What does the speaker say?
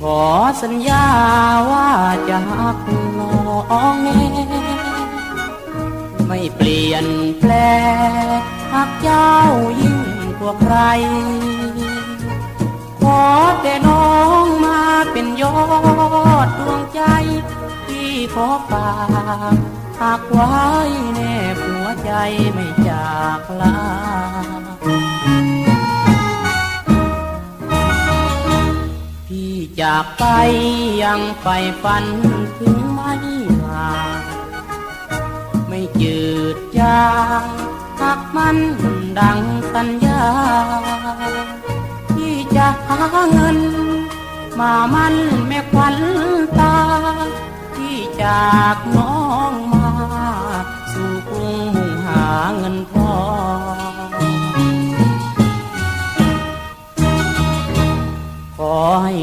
ขอสัญญาว่าจะหักน้องแน่ไม่เปลี่ยนแปลหักเจ้ายิ่งกว่าใคร ขอแต่น้องมาเป็นยอดดวงใจ ที่ขอฝากหากไว้แนบหัวใจไม่จากลา พี่จากไปยังไปฝันถึงไม่มาไม่จืดจางหากมันดังสัญญา ที่จะหาเงิน มามันแม่ควันตา ที่จากน้องมาสู่กรุงมุ่งหาเงินทองขอให้